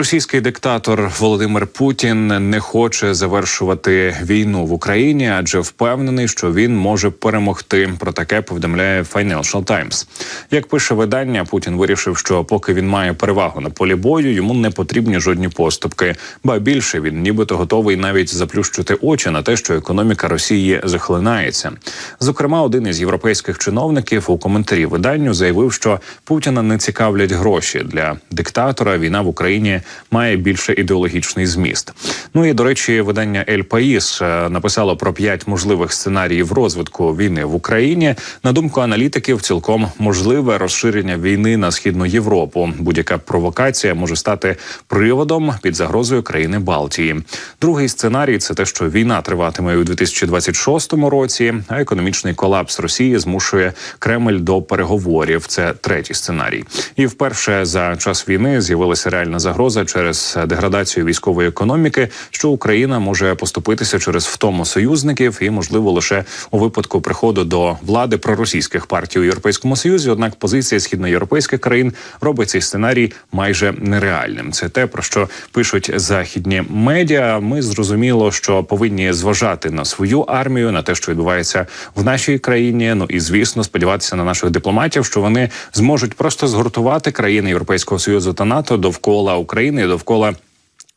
російський диктатор Володимир Путін не хоче завершувати війну в Україні, адже впевнений, що він може перемогти. Про таке повідомляє Financial Times. Як пише видання, Путін вирішив, що поки він має перевагу на полі бою, йому не потрібні жодні поступки. Ба більше він нібито готовий навіть заплющити очі на те, що економіка Росії захлинається. Зокрема, один із європейських чиновників у коментарі виданню заявив, що Путіна не цікавлять гроші для диктатора. Війна в Україні має більше ідеологічний зміст. Ну і до речі, видання Ель Паїс е, написало про п'ять можливих сценаріїв розвитку війни в Україні. На думку аналітиків, цілком можливе розширення війни на східну Європу. Будь-яка провокація може стати приводом під загрозою країни Балтії. Другий сценарій це те, що війна триватиме у 2026 році, а економічний колапс Росії змушує Кремль до переговорів. Це третій сценарій. І вперше за час війни з'явилася реальна загроза через деградацію військової економіки, що Україна може поступитися через втому союзників, і можливо лише у випадку приходу до влади проросійських партій у європейському союзі. Однак позиція східноєвропейських країн робить цей сценарій майже нереальним. Це те про що пишуть західні медіа. Ми зрозуміло, що повинні зважати на свою армію, на те, що відбувається в нашій країні. Ну і звісно, сподіватися на наших дипломатів, що вони зможуть просто згуртувати країни Європейського союзу та НАТО довкола України, довкола.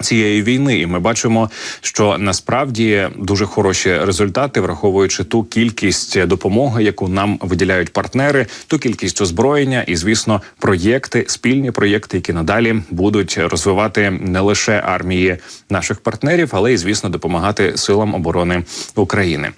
Цієї війни, і ми бачимо, що насправді дуже хороші результати, враховуючи ту кількість допомоги, яку нам виділяють партнери, ту кількість озброєння, і звісно, проєкти, спільні проєкти, які надалі будуть розвивати не лише армії наших партнерів, але й звісно допомагати силам оборони України.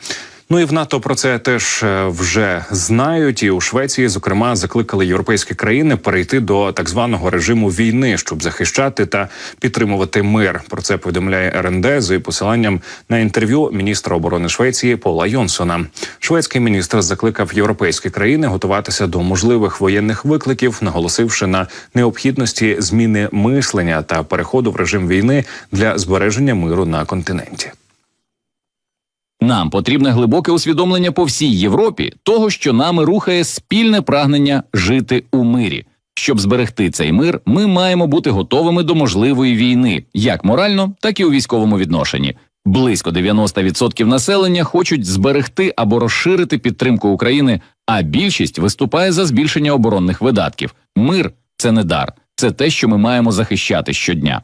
Ну і в НАТО про це теж е, вже знають. І у Швеції, зокрема, закликали європейські країни перейти до так званого режиму війни, щоб захищати та підтримувати мир. Про це повідомляє РНД з посиланням на інтерв'ю міністра оборони Швеції Пола Йонсона. Шведський міністр закликав європейські країни готуватися до можливих воєнних викликів, наголосивши на необхідності зміни мислення та переходу в режим війни для збереження миру на континенті. Нам потрібне глибоке усвідомлення по всій Європі того, що нами рухає спільне прагнення жити у мирі. Щоб зберегти цей мир, ми маємо бути готовими до можливої війни, як морально, так і у військовому відношенні. Близько 90% населення хочуть зберегти або розширити підтримку України, а більшість виступає за збільшення оборонних видатків. Мир це не дар, це те, що ми маємо захищати щодня.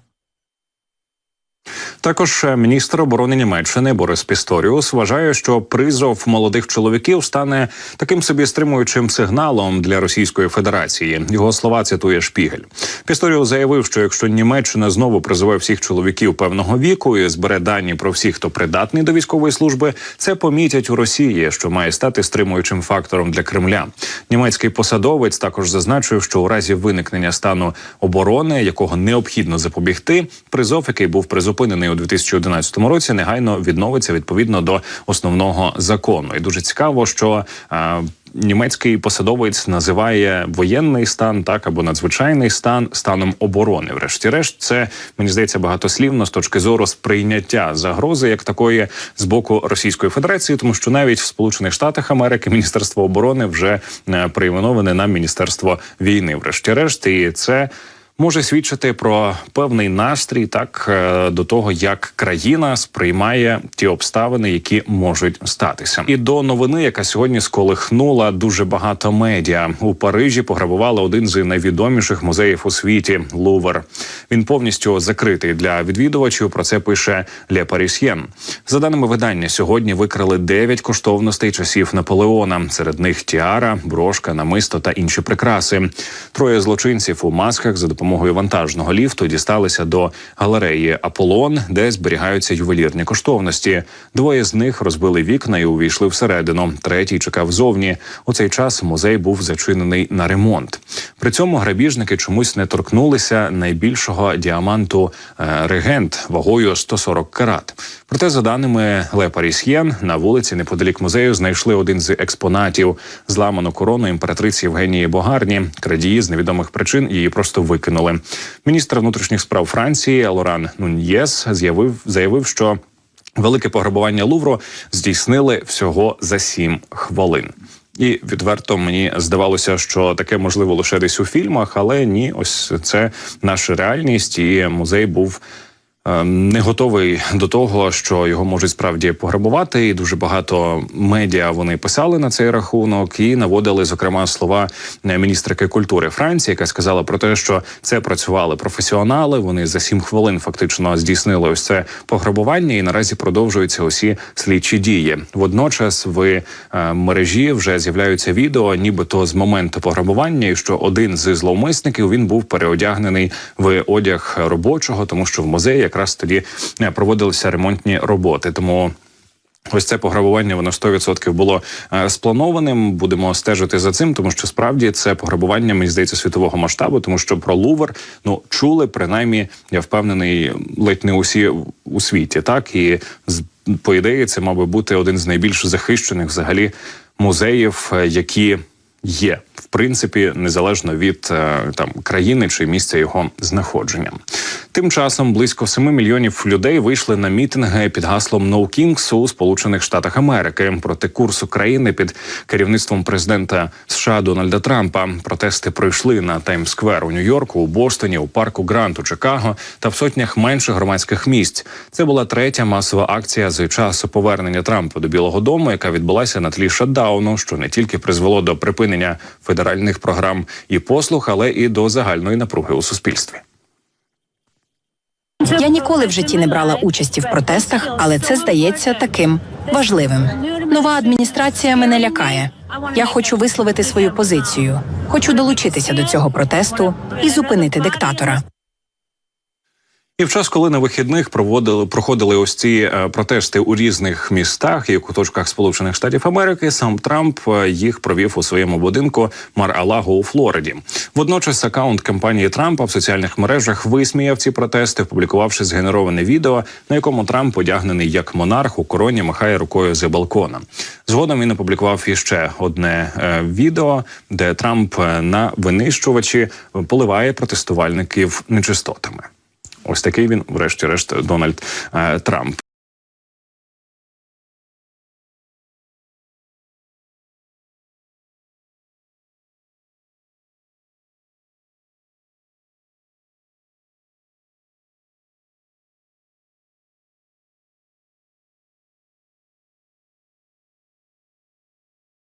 Також міністр оборони Німеччини Борис Пісторіус вважає, що призов молодих чоловіків стане таким собі стримуючим сигналом для Російської Федерації. Його слова цитує Шпігель. Пісторіус заявив, що якщо Німеччина знову призове всіх чоловіків певного віку і збере дані про всіх, хто придатний до військової служби, це помітять у Росії, що має стати стримуючим фактором для Кремля. Німецький посадовець також зазначив, що у разі виникнення стану оборони, якого необхідно запобігти, призов, який був призупинений у 2011 році, негайно відновиться відповідно до основного закону. І дуже цікаво, що е, Німецький посадовець називає воєнний стан так або надзвичайний стан станом оборони. Врешті-решт, це мені здається багатослівно з точки зору сприйняття загрози як такої з боку Російської Федерації, тому що навіть в Сполучених Штатах Америки Міністерство оборони вже е, перейменоване на Міністерство війни. Врешті-решт, і це може свідчити про певний настрій, так е, до того, як країна сприймає ті обставини, які можуть статися. І до новини, яка сьогодні сколихнула дуже багато медіа у Парижі. Пограбували один з найвідоміших музеїв у світі Лувр. Він повністю закритий для відвідувачів. Про це пише Ле Парісьєн. За даними видання, сьогодні викрали дев'ять коштовностей часів Наполеона. Серед них тіара, брошка, намисто та інші прикраси. Троє злочинців у масках за допомогою допомогою вантажного ліфту дісталися до галереї Аполлон, де зберігаються ювелірні коштовності. Двоє з них розбили вікна і увійшли всередину. Третій чекав зовні. У цей час музей був зачинений на ремонт. При цьому грабіжники чомусь не торкнулися найбільшого діаманту е, регент вагою 140 карат. Проте, за даними Ле Парісьєн, на вулиці неподалік музею знайшли один з експонатів зламану корону імператриці Євгенії Богарні. Крадії з невідомих причин її просто викинули. Міністр внутрішніх справ Франції Лоран Нуньєс з'явив заявив, що велике пограбування Лувру здійснили всього за сім хвилин. І відверто мені здавалося, що таке можливо лише десь у фільмах, але ні, ось це наша реальність, і музей був. Е, Не готовий до того, що його можуть справді пограбувати, і дуже багато медіа вони писали на цей рахунок і наводили зокрема слова е, міністрики культури Франції, яка сказала про те, що це працювали професіонали. Вони за сім хвилин фактично здійснили ось це пограбування, і наразі продовжуються усі слідчі дії. Водночас в е, мережі вже з'являються відео, нібито з моменту пограбування, і що один з зловмисників він був переодягнений в одяг робочого, тому що в музеї якраз тоді е, проводилися ремонтні роботи. Тому Ось це пограбування воно 100% було е, спланованим. Будемо стежити за цим, тому що справді це пограбування мені здається світового масштабу, тому що про Лувр ну чули принаймні, я впевнений, ледь не усі у світі. Так і по ідеї, це мав би бути один з найбільш захищених взагалі музеїв, е, які є в принципі незалежно від е, там країни чи місця його знаходження. Тим часом близько 7 мільйонів людей вийшли на мітинги під гаслом «No Kings» у Сполучених Штатах Америки проти курсу країни під керівництвом президента США Дональда Трампа. Протести пройшли на Таймс-сквер у Нью-Йорку, у Бостоні, у парку Грант у Чикаго та в сотнях менших громадських місць. Це була третя масова акція з часу повернення Трампа до Білого Дому, яка відбулася на тлі шатдауну, що не тільки призвело до припинення федеральних програм і послуг, але і до загальної напруги у суспільстві. Я ніколи в житті не брала участі в протестах, але це здається таким важливим. Нова адміністрація мене лякає. Я хочу висловити свою позицію. Хочу долучитися до цього протесту і зупинити диктатора. І в час, коли на вихідних проводили проходили ось ці е, протести у різних містах і куточках Сполучених Штатів Америки, сам Трамп е, їх провів у своєму будинку Мар-Алаго у Флориді. Водночас акаунт кампанії Трампа в соціальних мережах висміяв ці протести, опублікувавши згенероване відео, на якому Трамп одягнений як монарх у короні махає рукою з балкона. Згодом він опублікував іще одне е, відео, де Трамп е, на винищувачі поливає протестувальників нечистотами. Ось такий він, врешті-решт, Дональд е, Трамп.